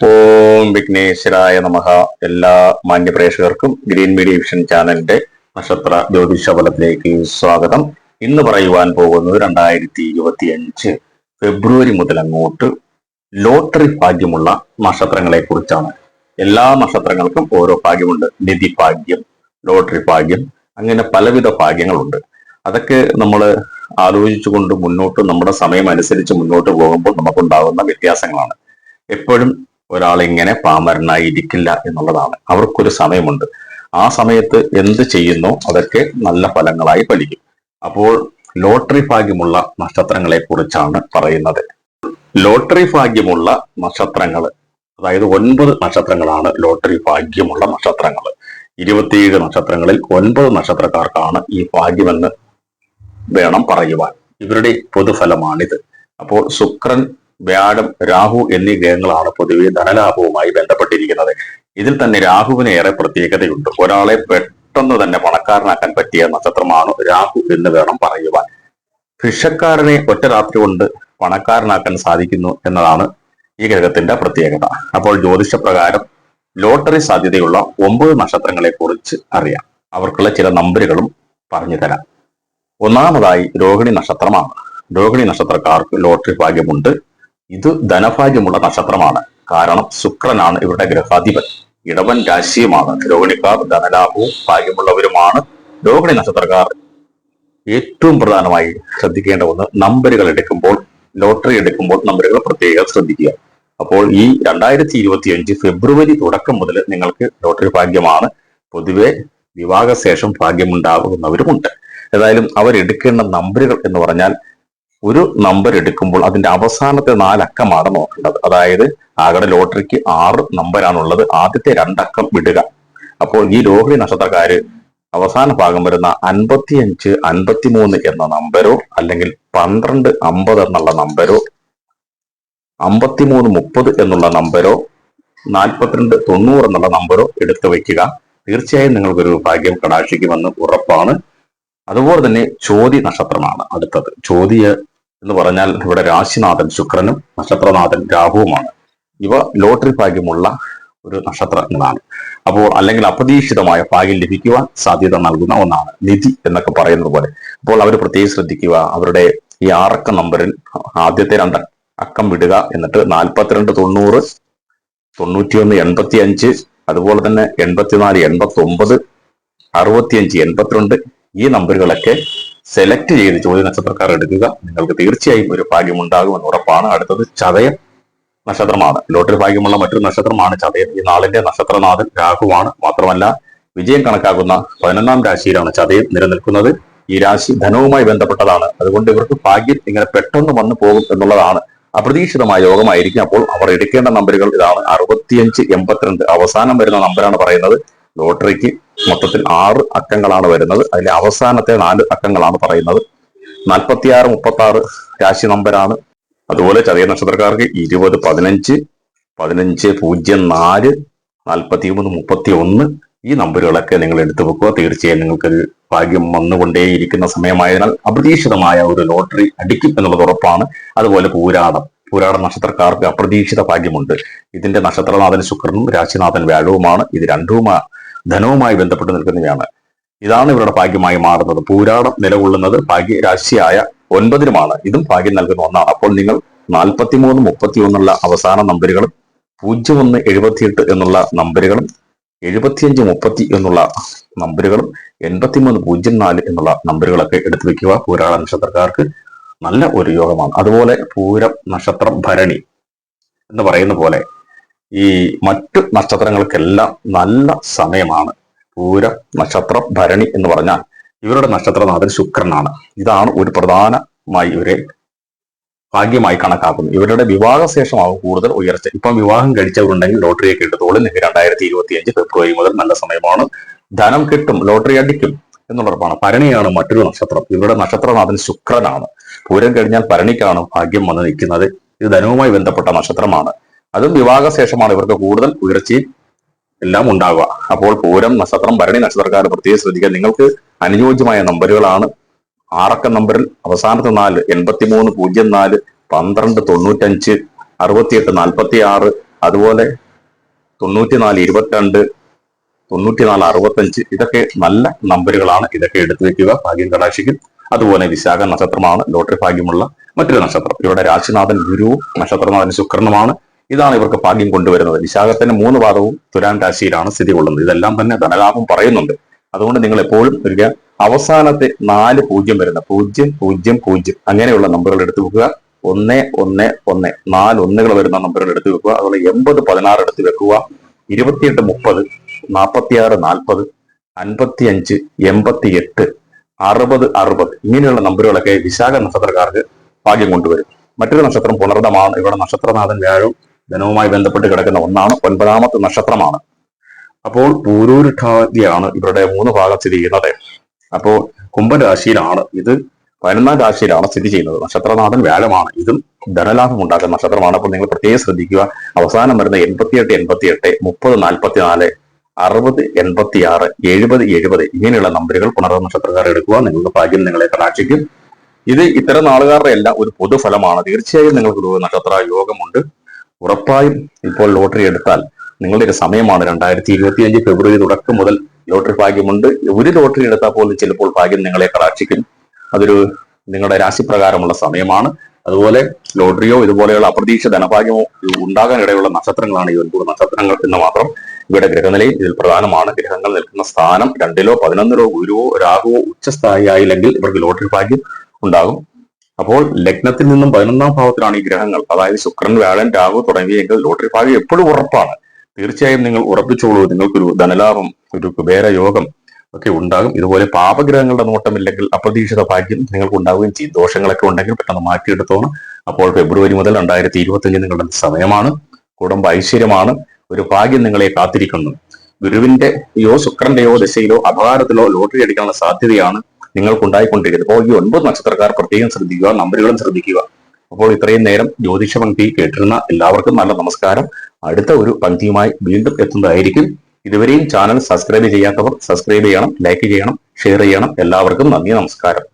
ഓം വിഘ്നേശ്വരായ നമഃ. എല്ലാ മാന്യ പ്രേക്ഷകർക്കും ഗ്രീൻ മീഡിയ വിഷൻ ചാനലിന്റെ നക്ഷത്ര ജ്യോതിഷ ഫലത്തിലേക്ക് സ്വാഗതം. ഇന്ന് പറയുവാൻ പോകുന്നത് രണ്ടായിരത്തി ഇരുപത്തി അഞ്ച് ഫെബ്രുവരി മുതൽ അങ്ങോട്ട് ലോട്ടറി ഭാഗ്യമുള്ള നക്ഷത്രങ്ങളെ കുറിച്ചാണ് എല്ലാ നക്ഷത്രങ്ങൾക്കും ഓരോ ഭാഗ്യമുണ്ട്. നിധി ഭാഗ്യം ലോട്ടറി ഭാഗ്യം അങ്ങനെ പലവിധ ഭാഗ്യങ്ങളുണ്ട്. അതൊക്കെ നമ്മൾ ആലോചിച്ചുകൊണ്ട് മുന്നോട്ട് നമ്മുടെ സമയം അനുസരിച്ച് മുന്നോട്ട് പോകുമ്പോൾ നമുക്കുണ്ടാകുന്ന വ്യത്യാസങ്ങളാണ്. എപ്പോഴും ഒരാൾ ഇങ്ങനെ പാമരനായി ഇരിക്കില്ല എന്നുള്ളതാണ്. അവർക്കൊരു സമയമുണ്ട്. ആ സമയത്ത് എന്ത് ചെയ്യുന്നോ അതൊക്കെ നല്ല ഫലങ്ങളായി ഫലിക്കും. അപ്പോൾ ലോട്ടറി ഭാഗ്യമുള്ള നക്ഷത്രങ്ങളെ കുറിച്ചാണ് പറയുന്നത്. ലോട്ടറി ഭാഗ്യമുള്ള നക്ഷത്രങ്ങൾ അതായത് ഒൻപത് നക്ഷത്രങ്ങളാണ് ലോട്ടറി ഭാഗ്യമുള്ള നക്ഷത്രങ്ങൾ. ഇരുപത്തിയേഴ് നക്ഷത്രങ്ങളിൽ ഒൻപത് നക്ഷത്രക്കാർക്കാണ് ഈ ഭാഗ്യമെന്ന് വേണം പറയുവാൻ. ഇവരുടെ പൊതുഫലമാണിത്. അപ്പോൾ ശുക്രൻ വ്യാഴം രാഹു എന്നീ ഗ്രഹങ്ങളാണ് പൊതുവെ ധനലാഭവുമായി ബന്ധപ്പെട്ടിരിക്കുന്നത്. ഇതിൽ തന്നെ രാഹുവിന് ഏറെ പ്രത്യേകതയുണ്ട്. ഒരാളെ പെട്ടെന്ന് തന്നെ പണക്കാരനാക്കാൻ പറ്റിയ നക്ഷത്രമാണ് രാഹു എന്ന് വേണം പറയുവാൻ. ഭിക്ഷക്കാരനെ ഒറ്റ രാത്രി കൊണ്ട് പണക്കാരനാക്കാൻ സാധിക്കുന്നു എന്നതാണ് ഈ ഗ്രഹത്തിന്റെ പ്രത്യേകത. അപ്പോൾ ജ്യോതിഷപ്രകാരം ലോട്ടറി സാധ്യതയുള്ള ഒമ്പത് നക്ഷത്രങ്ങളെ കുറിച്ച് അറിയാം. അവർക്കുള്ള ചില നമ്പറുകളും പറഞ്ഞു തരാം ഒന്നാമതായി രോഹിണി നക്ഷത്രമാണ്. രോഹിണി നക്ഷത്രക്കാർക്ക് ലോട്ടറി ഭാഗ്യമുണ്ട്. ഇത് ധനഭാഗ്യമുള്ള നക്ഷത്രമാണ്. കാരണം ശുക്രനാണ് ഇവരുടെ ഗ്രഹാധിപൻ. ഇടവൻ രാശിയുമാണ്. രോഹിണിക്കാർ ധനലാഭവും ഭാഗ്യമുള്ളവരുമാണ്. രോഹിണി നക്ഷത്രക്കാർ ഏറ്റവും പ്രധാനമായി ശ്രദ്ധിക്കേണ്ട ഒന്ന് നമ്പറുകൾ എടുക്കുമ്പോൾ ലോട്ടറി എടുക്കുമ്പോൾ നമ്പറുകൾ പ്രത്യേകം ശ്രദ്ധിക്കുക. അപ്പോൾ ഈ രണ്ടായിരത്തി ഇരുപത്തി അഞ്ച് ഫെബ്രുവരി തുടക്കം മുതൽ നിങ്ങൾക്ക് ലോട്ടറി ഭാഗ്യമാണ്. പൊതുവെ വിവാഹശേഷം ഭാഗ്യമുണ്ടാകുന്നവരുമുണ്ട്. ഏതായാലും അവരെടുക്കേണ്ട നമ്പറുകൾ എന്ന് പറഞ്ഞാൽ ഒരു നമ്പർ എടുക്കുമ്പോൾ അതിന്റെ അവസാനത്തെ നാലക്കമാണ് നോക്കേണ്ടത്. അതായത് ആകടെ ലോട്ടറിക്ക് ആറ് നമ്പരാണുള്ളത് ആദ്യത്തെ രണ്ടക്കം വിടുക. അപ്പോൾ ഈ രോഹിണി നക്ഷത്രക്കാര് അവസാന ഭാഗം വരുന്ന അൻപത്തിയഞ്ച് അൻപത്തിമൂന്ന് എന്ന നമ്പരോ അല്ലെങ്കിൽ പന്ത്രണ്ട് അമ്പത് എന്നുള്ള നമ്പരോ അമ്പത്തിമൂന്ന് മുപ്പത് എന്നുള്ള നമ്പരോ നാൽപ്പത്തിരണ്ട് തൊണ്ണൂറ് എന്നുള്ള നമ്പരോ എടുത്തു വയ്ക്കുക. തീർച്ചയായും നിങ്ങൾക്കൊരു ഭാഗ്യം കടാക്ഷിക്കുമെന്ന് ഉറപ്പാണ്. അതുപോലെ തന്നെ ചോതി നക്ഷത്രമാണ് അടുത്തത്. ചോതി എന്ന് പറഞ്ഞാൽ ഇവിടെ രാശിനാഥൻ ശുക്രനും നക്ഷത്രനാഥൻ രാഹുവുമാണ്. ഇവ ലോട്ടറി ഭാഗ്യമുള്ള ഒരു നക്ഷത്രങ്ങളാണ്. അപ്പോൾ അല്ലെങ്കിൽ അപ്രതീക്ഷിതമായ ഭാഗ്യം ലഭിക്കുവാൻ സാധ്യത നൽകുന്ന ഒന്നാണ് നിധി എന്നൊക്കെ പറയുന്നത് പോലെ. അപ്പോൾ അവർ പ്രത്യേകം ശ്രദ്ധിക്കുക അവരുടെ ഈ ആറക്ക നമ്പറിൽ ആദ്യത്തെ രണ്ട് അക്കം വിടുക എന്നിട്ട് നാൽപ്പത്തിരണ്ട് തൊണ്ണൂറ് തൊണ്ണൂറ്റിയൊന്ന് എൺപത്തി അഞ്ച് അതുപോലെ തന്നെ എൺപത്തിനാല് എൺപത്തി ഒമ്പത് അറുപത്തിയഞ്ച് എൺപത്തിരണ്ട് ഈ നമ്പറുകളൊക്കെ സെലക്ട് ചെയ്ത് ചോദ്യ നക്ഷത്രക്കാർ എടുക്കുക. നിങ്ങൾക്ക് തീർച്ചയായും ഒരു ഭാഗ്യം ഉണ്ടാകുമെന്ന് ഉറപ്പാണ്. അടുത്തത് ചതയം നക്ഷത്രമാണ്. ലോട്ടറി ഭാഗ്യമുള്ള മറ്റൊരു നക്ഷത്രമാണ് ചതയം. ഈ നാളിന്റെ നക്ഷത്രനാഥൻ രാഹുവാണ്. മാത്രമല്ല വിജയം കണക്കാക്കുന്ന പതിനൊന്നാം രാശിയിലാണ് ചതയം നിലനിൽക്കുന്നത്. ഈ രാശി ധനവുമായി ബന്ധപ്പെട്ടതാണ്. അതുകൊണ്ട് ഇവർക്ക് ഭാഗ്യം ഇങ്ങനെ പെട്ടെന്ന് വന്നു പോകും എന്നുള്ളതാണ് അപ്രതീക്ഷിതമായ യോഗമായിരിക്കും. അപ്പോൾ അവർ എടുക്കേണ്ട നമ്പറുകൾ ഇതാണ്. അറുപത്തിയഞ്ച് എൺപത്തിരണ്ട്. അവസാനം വരുന്ന നമ്പറാണ് പറയുന്നത്. ലോട്ടറിക്ക് മൊത്തത്തിൽ ആറ് അക്കങ്ങളാണ് വരുന്നത്. അതിലെ അവസാനത്തെ നാല് അക്കങ്ങളാണ് പറയുന്നത്. നാൽപ്പത്തിയാറ് മുപ്പത്തി ആറ് രാശി നമ്പരാണ് അതുപോലെ ചതയ നക്ഷത്രക്കാർക്ക് ഇരുപത് പതിനഞ്ച് പതിനഞ്ച് പൂജ്യം നാല് നാൽപ്പത്തി മൂന്ന് മുപ്പത്തി ഒന്ന് ഈ നമ്പറുകളൊക്കെ നിങ്ങൾ എടുത്തു വെക്കുക. തീർച്ചയായും നിങ്ങൾക്കൊരു ഭാഗ്യം വന്നുകൊണ്ടേയിരിക്കുന്ന സമയമായതിനാൽ അപ്രതീക്ഷിതമായ ഒരു ലോട്ടറി അടിക്കും എന്നുള്ളത് ഉറപ്പാണ്. അതുപോലെ പൂരാടം. പൂരാട നക്ഷത്രക്കാർക്ക് അപ്രതീക്ഷിത ഭാഗ്യമുണ്ട്. ഇതിന്റെ നക്ഷത്രനാഥൻ ശുക്രനും രാശിനാഥൻ വ്യാഴവുമാണ്. ഇത് രണ്ടും ധനവുമായി ബന്ധപ്പെട്ട് നിൽക്കുന്നവയാണ്. ഇതാണ് ഇവരുടെ ഭാഗ്യമായി മാറുന്നത്. പൂരാടം നിലകൊള്ളുന്നത് ഭാഗ്യരാശിയായ ഒൻപതിനുമാണ്. ഇതും ഭാഗ്യം നൽകുന്ന ഒന്നാണ്. അപ്പോൾ നിങ്ങൾ നാൽപ്പത്തിമൂന്ന് മുപ്പത്തി ഒന്നുള്ള അവസാന നമ്പറുകളും പൂജ്യം ഒന്ന് എഴുപത്തിയെട്ട് എന്നുള്ള നമ്പറുകളും എഴുപത്തിയഞ്ച് മുപ്പത്തി എന്നുള്ള നമ്പറുകളും എൺപത്തിമൂന്ന് പൂജ്യം നാല് എന്നുള്ള നമ്പറുകളൊക്കെ എടുത്തു വെക്കുക. പൂരാട നക്ഷത്രക്കാർക്ക് നല്ല ഒരു യോഗമാണ്. അതുപോലെ പൂരം നക്ഷത്രം ഭരണി എന്ന് പറയുന്ന പോലെ ഈ മറ്റു നക്ഷത്രങ്ങൾക്കെല്ലാം നല്ല സമയമാണ്. പൂര നക്ഷത്ര ഭരണി എന്ന് പറഞ്ഞാൽ ഇവരുടെ നക്ഷത്രനാഥൻ ശുക്രനാണ്. ഇതാണ് ഒരു പ്രധാനമായി ഇവരെ ഭാഗ്യമായി കണക്കാക്കുന്നത് ഇവരുടെ വിവാഹശേഷമാവും കൂടുതൽ ഉയർച്ച. ഇപ്പം വിവാഹം കഴിച്ചവരുണ്ടെങ്കിൽ ലോട്ടറിയൊക്കെ എടുത്തോളും നിങ്ങൾക്ക് രണ്ടായിരത്തി ഇരുപത്തി അഞ്ച് ഫെബ്രുവരി മുതൽ നല്ല സമയമാണ്. ധനം കിട്ടും ലോട്ടറി അടിക്കും എന്നുള്ളതാണ് ഭരണിയാണ് മറ്റൊരു നക്ഷത്രം. ഇവരുടെ നക്ഷത്രനാഥൻ ശുക്രനാണ്. പൂരം കഴിഞ്ഞാൽ ഭരണിക്കാണ് ഭാഗ്യം വന്ന് നിൽക്കുന്നത്. ഇത് ധനവുമായി ബന്ധപ്പെട്ട നക്ഷത്രമാണ്. അതും വിവാഹശേഷമാണ് ഇവർക്ക് കൂടുതൽ ഉയർച്ചയും എല്ലാം ഉണ്ടാവുക. അപ്പോൾ പൂരം നക്ഷത്രം ഭരണി നക്ഷത്രക്കാർ പ്രത്യേകം ശ്രദ്ധിക്കുക. നിങ്ങൾക്ക് അനുയോജ്യമായ നമ്പറുകളാണ്. ആറക്ക നമ്പറിൽ അവസാനത്തെ നാല് എൺപത്തിമൂന്ന് പൂജ്യം നാല് പന്ത്രണ്ട് തൊണ്ണൂറ്റഞ്ച് അറുപത്തിയെട്ട് നാൽപ്പത്തി ആറ് അതുപോലെ തൊണ്ണൂറ്റിനാല് ഇരുപത്തിരണ്ട് തൊണ്ണൂറ്റിനാല് അറുപത്തഞ്ച് ഇതൊക്കെ നല്ല നമ്പറുകളാണ്. ഇതൊക്കെ എടുത്തു വെക്കുക. ഭാഗ്യം കടാക്ഷിക്കും. അതുപോലെ വിശാഖ നക്ഷത്രമാണ്. ലോട്ടറി ഭാഗ്യമുള്ള മറ്റൊരു നക്ഷത്രം. ഇവിടെ രാശിനാഥൻ ഗുരുവും നക്ഷത്രനാഥൻ ശുക്രനുമാണ്. ഇതാണ് ഇവർക്ക് ഭാഗ്യം കൊണ്ടുവരുന്നത്. വിശാഖത്തിന് മൂന്ന് പാദവും തുലാൻ രാശിയിലാണ് സ്ഥിതി കൊള്ളുന്നത്. ഇതെല്ലാം തന്നെ ധനലാഭം പറയുന്നുണ്ട്. അതുകൊണ്ട് നിങ്ങൾ എപ്പോഴും ഒരു അവസാനത്തെ നാല് പൂജ്യം വരുന്ന പൂജ്യം പൂജ്യം പൂജ്യം അങ്ങനെയുള്ള നമ്പറുകൾ എടുത്തു വെക്കുക. ഒന്ന് ഒന്ന് ഒന്ന്. നാല് ഒന്നുകൾ വരുന്ന നമ്പറുകൾ എടുത്തു വെക്കുക. അതുപോലെ എൺപത് പതിനാറ് എടുത്ത് വെക്കുക. ഇരുപത്തിയെട്ട് മുപ്പത്. നാൽപ്പത്തിയാറ് നാൽപ്പത്. അൻപത്തി അഞ്ച് എൺപത്തി എട്ട് അറുപത് അറുപത്. ഇങ്ങനെയുള്ള നമ്പറുകളൊക്കെ വിശാഖ നക്ഷത്രക്കാർക്ക് ഭാഗ്യം കൊണ്ടുവരും. മറ്റൊരു നക്ഷത്രം പുണർദമാണ്. ഇവിടെ നക്ഷത്രനാഥൻ വ്യാഴം ധനവുമായി ബന്ധപ്പെട്ട് കിടക്കുന്ന ഒന്നാണ് ഒൻപതാമത്തെ നക്ഷത്രമാണ്. അപ്പോൾ പൂരൂരുഠാതിയാണ് ഇവരുടെ മൂന്ന് ഭാഗം സ്ഥിതി ചെയ്യുന്നത്. അപ്പോൾ കുംഭൻ രാശിയിലാണ് ഇത്. പതിനൊന്നാം രാശിയിലാണ് സ്ഥിതി ചെയ്യുന്നത്. നക്ഷത്രനാഥൻ വ്യാഴമാണ്. ഇതും ധനലാഭം ഉണ്ടാക്കുന്ന നക്ഷത്രമാണ്. അപ്പോൾ നിങ്ങൾ പ്രത്യേകം ശ്രദ്ധിക്കുക. അവസാനം വരുന്ന എൺപത്തിയെട്ട് എൺപത്തിയെട്ട് മുപ്പത് നാൽപ്പത്തിനാല് അറുപത് എൺപത്തി ആറ് എഴുപത് എഴുപത് ഇങ്ങനെയുള്ള നമ്പറുകൾ പുണർന്ന നക്ഷത്രക്കാർ എടുക്കുക. നിങ്ങളുടെ ഭാഗ്യം നിങ്ങളെ കടാക്ഷിക്കും. ഇത് ഇത്തരം നാളുകാരുടെ എല്ലാം ഒരു പൊതുഫലമാണ്. തീർച്ചയായും നിങ്ങൾക്ക് ഒരു നക്ഷത്ര യോഗമുണ്ട്. ഉറപ്പായും ഇപ്പോൾ ലോട്ടറി എടുത്താൽ നിങ്ങളുടെ സമയമാണ് രണ്ടായിരത്തി ഇരുപത്തി അഞ്ച് ഫെബ്രുവരി തുടക്കം മുതൽ ലോട്ടറി ഭാഗ്യമുണ്ട്. ഒരു ലോട്ടറി എടുത്താൽ പോലും ചിലപ്പോൾ ഭാഗ്യം നിങ്ങളെ കടാക്ഷിക്കും. അതൊരു നിങ്ങളുടെ രാശിപ്രകാരമുള്ള സമയമാണ്. അതുപോലെ ലോട്ടറിയോ ഇതുപോലെയുള്ള അപ്രതീക്ഷിത ധനഭാഗ്യമോ ഉണ്ടാകാൻ ഇടയുള്ള നക്ഷത്രങ്ങളാണ് ഈ ഒൻപത് നക്ഷത്രങ്ങൾ എന്ന് മാത്രം ഇവിടെ ഗ്രഹനിലയിൽ ഇതിൽ പ്രധാനമാണ്. ഗ്രഹങ്ങൾ നിൽക്കുന്ന സ്ഥാനം രണ്ടിലോ പതിനൊന്നിലോ ഗുരുവോ രാഹുവോ ഉച്ചസ്ഥായിയായില്ലെങ്കിൽ ഇവർക്ക് ലോട്ടറി ഭാഗ്യം ഉണ്ടാകും. അപ്പോൾ ലഗ്നത്തിൽ നിന്നും പതിനൊന്നാം ഭാവത്തിലാണ് ഈ ഗ്രഹങ്ങൾ. അതായത് ശുക്രൻ വ്യാഴൻ രാഹു തുടങ്ങിയെങ്കിൽ ലോട്ടറി ഭാഗ്യം എപ്പോഴും ഉറപ്പാണ്. തീർച്ചയായും നിങ്ങൾ ഉറപ്പിച്ചോളൂ നിങ്ങൾക്കൊരു ധനലാഭം ഒരു കുബേര യോഗം ഒക്കെ ഉണ്ടാകും. ഇതുപോലെ പാപഗ്രഹങ്ങളുടെ നോട്ടമില്ലെങ്കിൽ അപ്രതീക്ഷിത ഭാഗ്യം നിങ്ങൾക്ക് ഉണ്ടാവുകയും ചെയ്യും. ദോഷങ്ങളൊക്കെ ഉണ്ടെങ്കിൽ പെട്ടെന്ന് മാറ്റിയെടുത്തോണം. അപ്പോൾ ഫെബ്രുവരി മുതൽ രണ്ടായിരത്തി ഇരുപത്തിയഞ്ച് നിങ്ങളുടെ സമയമാണ്. കുടുംബ ഐശ്വര്യമാണ്. ഒരു ഭാഗ്യം നിങ്ങളെ കാത്തിരിക്കുന്നു. ഗുരുവിന്റെയോ ശുക്രന്റെയോ ദശയിലോ അപകാരത്തിലോ ലോട്ടറി അടിക്കാനുള്ള സാധ്യതയാണ് നിങ്ങൾക്ക് ഉണ്ടായിക്കൊണ്ടിരിക്കുന്നത് അപ്പോൾ ഈ ഒൻപത് നക്ഷത്രക്കാർ പ്രത്യേകം ശ്രദ്ധിക്കുക നമ്പറുകളും ശ്രദ്ധിക്കുക. അപ്പോൾ ഇത്രയും നേരം ജ്യോതിഷ പങ്ക്തി കേട്ടിരുന്ന എല്ലാവർക്കും നല്ല നമസ്കാരം. അടുത്ത ഒരു പങ്ക്തിയുമായി വീണ്ടും എത്തുന്നതായിരിക്കും. ഇതുവരെയും ചാനൽ സബ്സ്ക്രൈബ് ചെയ്യാത്തവർ സബ്സ്ക്രൈബ് ചെയ്യണം ലൈക്ക് ചെയ്യണം ഷെയർ ചെയ്യണം. എല്ലാവർക്കും നന്ദി നമസ്കാരം.